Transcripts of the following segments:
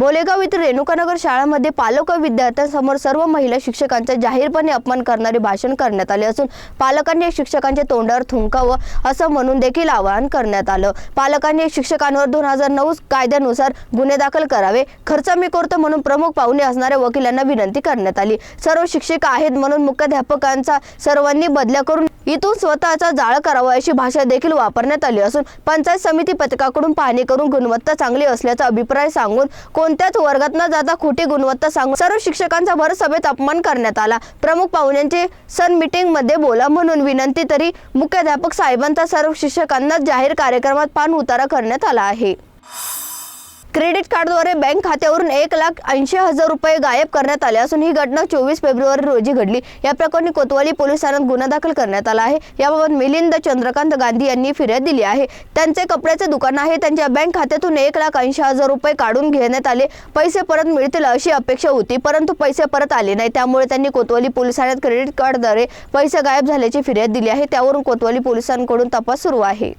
बोलेगाव येथील रेणुकानगर शाळांमध्ये पालक व विद्यार्थ्यांसमोर सर्व महिला शिक्षकांचा जाहीरपणे अपमान करणारे भाषण करण्यात आले असून पालकांनी या शिक्षकांच्या तोंडावर थुंकावं असं म्हणून देखील आवाहन करण्यात आलं. पालकांनी या शिक्षकांवर दोन हजार नऊ कायद्यानुसार गुन्हे दाखल करावे खर्च मी करतो म्हणून प्रमुख पाहुणे असणाऱ्या वकिलांना विनंती करण्यात आली. सर्व शिक्षक आहेत म्हणून मुख्याध्यापकांचा सर्वांनी बदल्या करून इथून स्वतःचा जाळ करावा अशी भाषा देखील वापरण्यात आली असून पंचायत समिती पथकाकडून पाहणी करून गुणवत्ता चांगली असल्याचा अभिप्राय सांगून कोणत्याच वर्गात न जाता खोटी गुणवत्ता सांगून सर्व शिक्षकांचा भर सभेत अपमान करण्यात आला. प्रमुख पाहुण्यांचे सन मीटिंगमध्ये बोला म्हणून विनंती तरी मुख्याध्यापक साहेबांचा सर्व शिक्षकांना जाहीर कार्यक्रमात पान उतारा करण्यात आला आहे. क्रेडिट कार्डद्वारे बँक खात्यावरून एक लाख ऐंशी हजार रुपये गायब करण्यात आले असून ही घटना चोवीस फेब्रुवारी रोजी घडली. या प्रकरणी कोतवाली पोलीस ठाण्यात गुन्हा दाखल करण्यात आला आहे. याबाबत मिलिंद चंद्रकांत गांधी यांनी फिर्याद दिली आहे. त्यांचे कपड्याचे दुकान आहे. त्यांच्या बँक खात्यातून एक लाख ऐंशी हजार रुपये काढून घेण्यात आले. पैसे परत मिळतील अशी अपेक्षा होती परंतु पैसे परत आले नाही त्यामुळे त्यांनी कोतवाली पोलीस ठाण्यात क्रेडिट कार्डद्वारे पैसे गायब झाल्याची फिर्याद दिली आहे. त्यावरून कोतवाली पोलिसांकडून तपास सुरू आहे.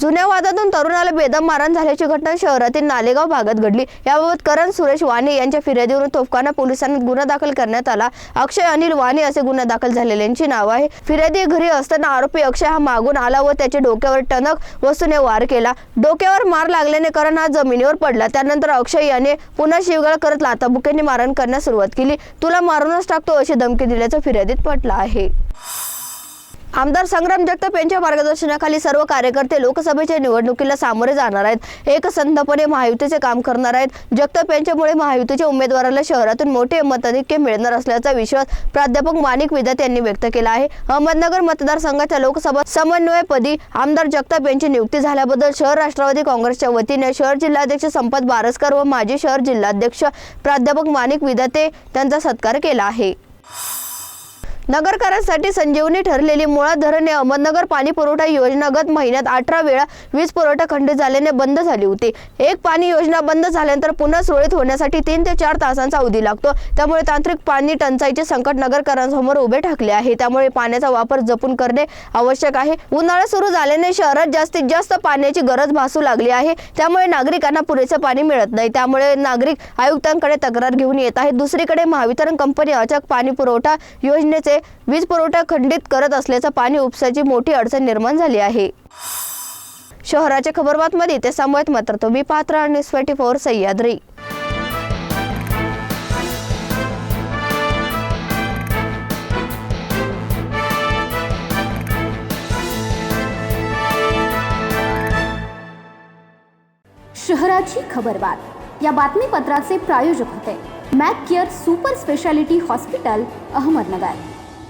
जुन्या वादातून तरुणाला बेदम मारण झाल्याची घटना शहरातील नालेगाव भागात घडली. याबाबत करण सुरेश वाणे यांच्या फिर्यादीवरून तोफखाना पोलिसांनी गुन्हा दाखल करण्यात आला. अक्षय अनिल वाणे असे गुन्हा दाखल झालेल्यांची नाव आहे फिर्यादी घरी असताना आरोपी अक्षय हा मागून आला व त्याच्या डोक्यावर टणक वस्तूने वार केला. डोक्यावर मार लागल्याने करण हा जमिनीवर पडला. त्यानंतर अक्षय याने पुन्हा शिवगाळ करत लाताबुक्यांनी मारण करण्यास सुरुवात केली. तुला मारूनच टाकतो अशी धमकी दिल्याचं फिर्यादीत म्हटलं आहे. आमदार संग्राम जगताप यांच्या मार्गदर्शनाखाली सर्व कार्यकर्ते लोकसभेच्या निवडणुकीला सामोरे जाणार आहेत. एकसंधपणे महायुतीचे काम करणार आहेत. जगताप यांच्यामुळे महायुतीच्या उमेदवाराला शहरातून मोठे मताधिक्य मिळणार असल्याचा विश्वास प्राध्यापक माणिक विद्यात यांनी व्यक्त केला आहे. अहमदनगर मतदारसंघाच्या लोकसभा समन्वयपदी आमदार जगताप यांची नियुक्ती झाल्याबद्दल शहर राष्ट्रवादी काँग्रेसच्या वतीने शहर जिल्हाध्यक्ष संपत बारसकर व माजी शहर जिल्हाध्यक्ष प्राध्यापक माणिक विदाते त्यांचा सत्कार केला आहे. नगरकरांसाठी संजीवनी ठरलेली मुळा धरण अहमदनगर पाणी पुरवठा योजना गत महिन्यात अठरा वेळा वीज पुरवठा खंडित झाल्याने बंद झाली होती. एक पाणी योजना बंद झाल्यानंतर पुन्हा सुरळीत होण्यासाठी तीन ते चार तासांचा अवधी लागतो. त्यामुळे तांत्रिक पाणी टंचाईचे संकट नगरकरांसमोर उभे ठाकले आहे. त्यामुळे पाण्याचा वापर जपून करणे आवश्यक आहे. उन्हाळा सुरू झाल्याने शहरात जास्तीत जास्त पाण्याची गरज भासू लागली आहे. त्यामुळे नागरिकांना पुरेसे पाणी मिळत नाही. त्यामुळे नागरिक आयुक्तांकडे तक्रार घेऊन येत आहेत. दुसरीकडे महावितरण कंपनी अचाक पाणी पुरवठा योजनेचे वीज पुरवठा खंडित करत असल्याचं पाणी उपसाची मोठी अडचण निर्माण झाली आहे. शहराच्या खबरबातमध्ये ते समोर मात्र तुम्ही पात्र आणि ट्वेंटी फोर सह्याद्री. शहराची खबरबात. या बातमीपत्राचे प्रायोजक होते Mac care super speciality hospital Ahmednagar.